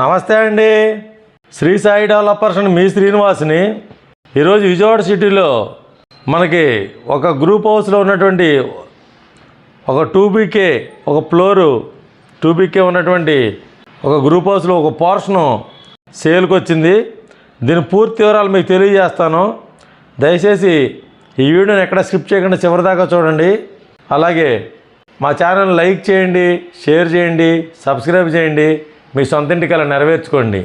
నమస్తే అండి. శ్రీ సాయి డెవలపర్స్ మీ శ్రీనివాస్ని ఈరోజు విజయవాడ సిటీలో మనకి ఒక గ్రూప్ హౌస్లో ఉన్నటువంటి ఒక టూ బీకే ఒక ఫ్లోరు టూ బీకే ఉన్నటువంటి ఒక గ్రూప్ హౌస్లో ఒక పోర్షను సేల్కి వచ్చింది. దీని పూర్తి వివరాలు మీకు తెలియజేస్తాను. దయచేసి ఈ వీడియోని ఎక్కడ స్కిప్ చేయకుండా చివరిదాకా చూడండి. అలాగే మా ఛానల్ లైక్ చేయండి షేర్ చేయండి సబ్స్క్రైబ్ చేయండి. మీ సొంత ఇంటికల్లా నెరవేర్చుకోండి.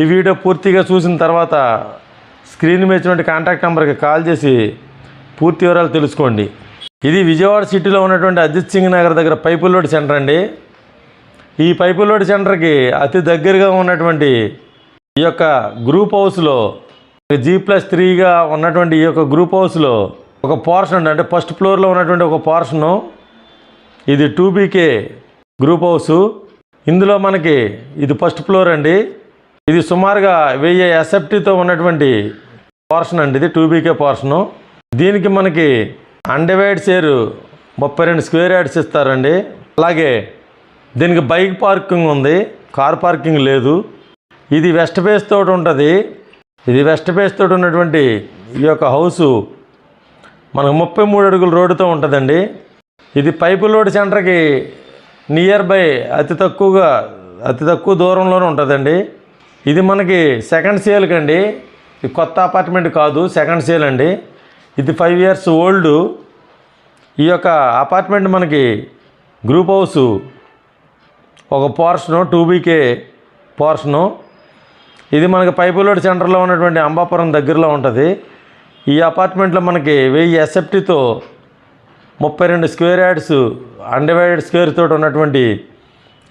ఈ వీడియో పూర్తిగా చూసిన తర్వాత స్క్రీన్ మీద ఇచ్చినటువంటి కాంటాక్ట్ నెంబర్కి కాల్ చేసి పూర్తి వివరాలు తెలుసుకోండి. ఇది విజయవాడ సిటీలో ఉన్నటువంటి అజిత్ సింగ్ నగర్ దగ్గర పైపు లోడ్ సెంటర్ అండి. ఈ పైపు లోడ్ సెంటర్కి అతి దగ్గరగా ఉన్నటువంటి ఈ యొక్క గ్రూప్ హౌస్లో జీ ప్లస్ త్రీగా ఉన్నటువంటి ఈ యొక్క గ్రూప్ హౌస్లో ఒక పోర్షన్ ఉంది అంటే ఫస్ట్ ఫ్లోర్లో ఉన్నటువంటి ఒక పోర్షను ఇది టూ బీకే గ్రూప్ హౌసు. ఇందులో మనకి ఇది ఫస్ట్ ఫ్లోర్ అండి. ఇది సుమారుగా వెయ్యి ఎస్ఎఫ్టీతో ఉన్నటువంటి పోర్షన్ అండి ఇది టూ బీకే పోర్షను. దీనికి మనకి అండర్వైడ్ షేర్ ముప్పై రెండు స్క్వేర్ యార్డ్స్ ఇస్తారండి. అలాగే దీనికి బైక్ పార్కింగ్ ఉంది. కార్ పార్కింగ్ లేదు. ఇది వెస్ట్ ఫేస్ తోటి ఉంటుంది. ఇది వెస్ట్ ఫేస్ తోటి ఉన్నటువంటి ఈ యొక్క హౌసు మనకు ముప్పై మూడు అడుగుల రోడ్డుతో ఉంటుందండి. ఇది పైపు లోడ్ సెంటర్కి నియర్ బై అతి తక్కువగా అతి తక్కువ దూరంలోనే ఉంటుందండి. ఇది మనకి సెకండ్ సేల్కి అండి ఇది కొత్త అపార్ట్మెంట్ కాదు సెకండ్ సేల్ అండి. ఇది ఫైవ్ ఇయర్స్ ఓల్డ్. ఈ యొక్క అపార్ట్మెంట్ మనకి గ్రూప్ హౌస్ ఒక పోర్షను టూ బీకే పోర్షను. ఇది మనకి పైపులోడ్ సెంటర్లో ఉన్నటువంటి అంబాపురం దగ్గరలో ఉంటుంది. ఈ అపార్ట్మెంట్లో మనకి వెయ్యి ఎస్ఎఫ్టీతో ముప్పై రెండు స్క్వేర్ యార్డ్స్ అన్డివైడెడ్ స్క్వేర్ తోటి ఉన్నటువంటి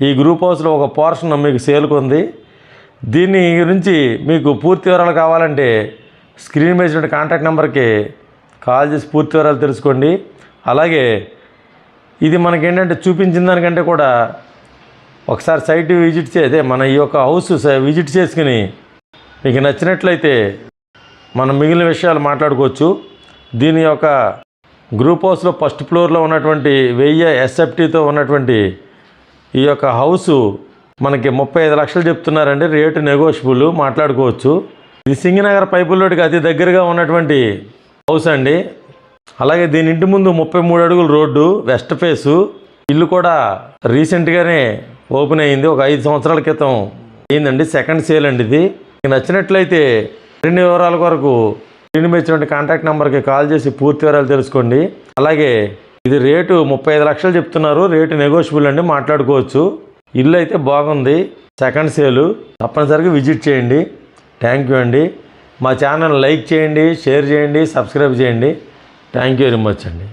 ఈ గ్రూప్ హౌస్లో ఒక పోర్షన్ మీకు సేలుకుంది. దీని గురించి మీకు పూర్తి వివరాలు కావాలంటే స్క్రీన్ మీద ఉన్న కాంటాక్ట్ నెంబర్కి కాల్ చేసి పూర్తి వివరాలు తెలుసుకోండి. అలాగే ఇది మనకేంటంటే చూపించిన దానికంటే కూడా ఒకసారి సైట్ విజిట్ చే మన ఈ యొక్క హౌస్ విజిట్ చేసుకుని మీకు నచ్చినట్లయితే మనం మిగిలిన విషయాలు మాట్లాడుకోవచ్చు. దీని యొక్క గ్రూప్ హౌస్లో ఫస్ట్ ఫ్లోర్లో ఉన్నటువంటి వెయ్యి ఎస్ఎఫ్టీతో ఉన్నటువంటి ఈ యొక్క హౌసు మనకి ముప్పై ఐదు లక్షలు చెప్తున్నారండి. రేటు నెగోషియబుల్ మాట్లాడుకోవచ్చు. ఇది సింగనగర్ పైపుల్లోటికి అతి దగ్గరగా ఉన్నటువంటి హౌస్ అండి. అలాగే దీని ఇంటి ముందు ముప్పై మూడు అడుగుల రోడ్డు వెస్ట్ ఫేసు. ఇల్లు కూడా రీసెంట్గానే ఓపెన్ అయ్యింది. ఒక ఐదు సంవత్సరాల క్రితం అయిందండి సెకండ్ సేల్ అండి ఇది. నచ్చినట్లయితే రెండు వివరాల కొరకు స్క్రీన్ మీద ఇచ్చినటువంటి కాంటాక్ట్ నెంబర్కి కాల్ చేసి పూర్తి వివరాలు తెలుసుకోండి. అలాగే ఇది రేటు ముప్పై ఐదు లక్షలు చెప్తున్నారు. రేటు నెగోషియబుల్ అండి మాట్లాడుకోవచ్చు. ఇల్లు అయితే బాగుంది. సెకండ్ సేలు తప్పనిసరిగా విజిట్ చేయండి. థ్యాంక్ యూ అండి. మా ఛానల్ లైక్ చేయండి షేర్ చేయండి సబ్స్క్రైబ్ చేయండి. థ్యాంక్ యూ వెరీ మచ్ అండి.